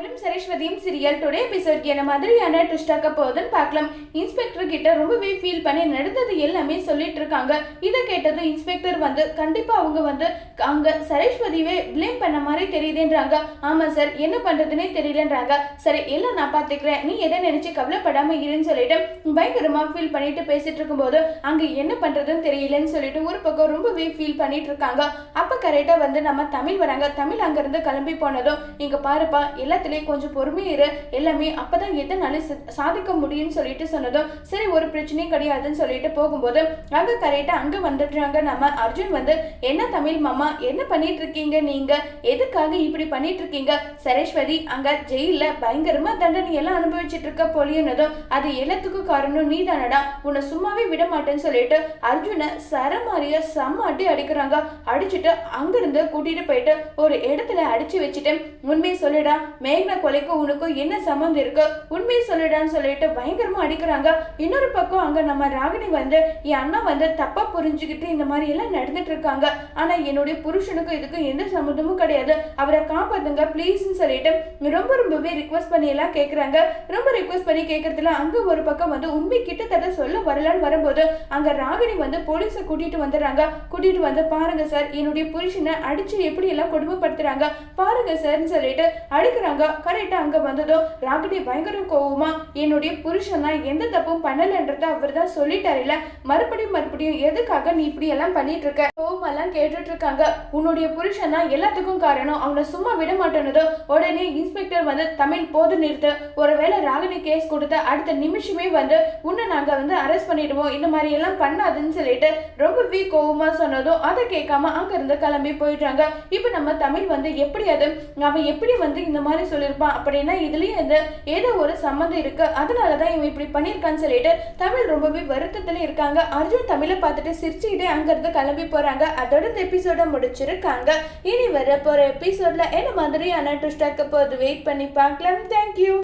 மேலும் சரஸ்வதியும் serial today episode என்ன மாதிரியான ட்விஸ்டாக்க போகுதுன்னு பார்க்கலாம். இன்ஸ்பெக்டர் கிட்ட ரொம்பவே ஃபீல் பண்ணி நடந்தது எல்லாமே சொல்லிட்டு இருக்காங்க. இதை கேட்டது இன்ஸ்பெக்டர் வந்து கண்டிப்பா அவங்க வந்து அங்க சரஸ்வதியே பிளேம் பண்ண மாதிரி தெரியுதுன்றாங்க. ஆமா சார் என்ன பண்றதுன்னே தெரியலன்றாங்க. சரி எல்லாம் நான் பாத்துக்கிறேன் நீ எதை நினைச்சு கவலைப்படாம இருன்னு சொல்லிட்டு பயங்கரமா ஃபீல் பண்ணிட்டு பேசிட்டு இருக்கும்போது அங்க என்ன பண்றதுன்னு தெரியலன்னு சொல்லிட்டு ஒரு பக்கம் ரொம்பவே ஃபீல் பண்ணிட்டு இருக்காங்க. அப்ப கரெக்டா வந்து நம்ம தமிழ் வராங்க. தமிழ் அங்க இருந்து கிளம்பி போனதும் இங்க பாருப்பா எல்லாத்துலயும் கொஞ்சம் பொறுமையா இரு. எல்லாமே அப்பதான் எதனால சாதிக்க முடியும்னு சொல்லிட்டு சொன்னதும் சரி ஒரு பிரச்சனையும் கிடையாதுன்னு சொல்லிட்டு போகும்போது அங்க கரெக்டா அங்க வந்துடுறாங்க. நம்ம அர்ஜுன் வந்து என்ன தமிழ் மாமா என்ன பண்ணிட்டு இருக்கீங்க நீங்க? எதுக்காக இப்படி பண்ணிட்டு இருக்கீங்க சரேஸ்வரி அங்க ஜெயில பயங்கரமா தண்டனை எல்லாம் அனுபவிச்சுட்டு இருக்க போலியனதும் அது எல்லாத்துக்கும் காரணம் நீ தானடா உன்னை சும்மாவே விட மாட்டேன்னு சொல்லிட்டு அர்ஜுனை சரமாரிய செம்ம அடி அடிக்கிறாங்க. அடிச்சுட்டு அங்கிருந்து கூட்டிட்டு போயிட்டு ஒரு இடத்துல அடிச்சு வச்சுட்டு உண்மையை மே மேഘ்னா கொலைக்கும் உனக்கும் என்ன சம்மந்தம் இருக்கு உண்மையை சொல்லிடான்னு சொல்லிட்டு பயங்கரமா அடிக்கிறாங்க. இன்னொரு பக்கம் அங்க நம்ம ராகினி வந்து என் அண்ணா வந்து தப்பா புரிஞ்சுக்கிட்டு இந்த மாதிரி எல்லாம் நடந்துட்டு இருக்காங்க. ஆனா என்னுடைய புருஷனுக்கும் இதுக்கும் எந்த சம்மந்தமும் கிடையாது. அவரை காப்பாத்துங்க ப்ளீஸ்னு சொல்லிட்டு ரொம்ப ரொம்பவே ரிக்வஸ்ட் பண்ணி எல்லாம் கேக்குறாங்க. ரொம்ப ரிக்வஸ்ட் பண்ணி கேட்கறதுல அங்க ஒரு பக்கம் வந்து உண்மை கிட்டத்தட்ட சொல்ல வரலான்னு வரும்போது அங்க ராகினி வந்து போலீஸை கூட்டிட்டு வந்துடுறாங்க. கூட்டிட்டு வந்து பாருங்க சார் என்னுடைய புருஷனை அடிச்சு எப்படி எல்லாம் கொடுமைப்படுத்துறாங்க. பாருங்க சார்னு சொல்லிட்டு அடிக்கிறாங்க. கரெக்டா அங்க வந்ததும் ராகினி பயங்கர கோவமா என்னுடைய புருஷன் தான் எந்த தப்பும் பண்ணலன்றத அவர் தான் சொல்லிட்டாருல மறுபடியும் மறுபடியும் எதுக்காக நீ இப்படி எல்லாம் பண்ணிட்டு இருக்க கோவமெல்லாம் கேட்டுட்டு இருக்காங்க உன்னுடைய புருஷன் தான் எல்லாத்துக்கும் காரணம். அவனை சும்மா விட மாட்டேனதோ உடனே இன்ஸ்பெக்டர் வந்து தமிழ் போது நிறுத்து. ஒருவேளை ராகினி கேஸ் கொடுத்த அடுத்த நிமிஷமே வந்து உன்னை நாங்க வந்து அரெஸ்ட் பண்ணிடுவோம். இந்த மாதிரி எல்லாம் பண்ணாதுன்னு சொல்லிட்டு ரொம்பவே கோவமா சொன்னதும் அதை கேட்காம அங்க இருந்து கிளம்பி போயிடுறாங்க. இப்போ நம்ம தமிழ் வந்து எப்படி அது? அவன் எப்படி வந்து இந்த மாதிரி சொல்லியிருப்பான். அப்படின்னா இதுலயும் இது ஏதோ ஒரு சம்மந்தம் இருக்கு. அதனாலதான் இவன் இப்படி பண்ணியிருக்கான்னு சொல்லிட்டு தமிழ் ரொம்பவே வருத்தத்துல இருக்காங்க. அர்ஜுன் தமிழை பார்த்துட்டு சிரிச்சுக்கிட்டே அங்கேருந்து கிளம்பி போறாங்க. அதோட இந்த எபிசோட முடிச்சிருக்காங்க. இனி வர போகிற எபிசோட்ல என்ன மாதிரியான ட்விஸ்டாக்க போகுது? வெயிட் பண்ணி பார்க்கலாம். தேங்க்யூ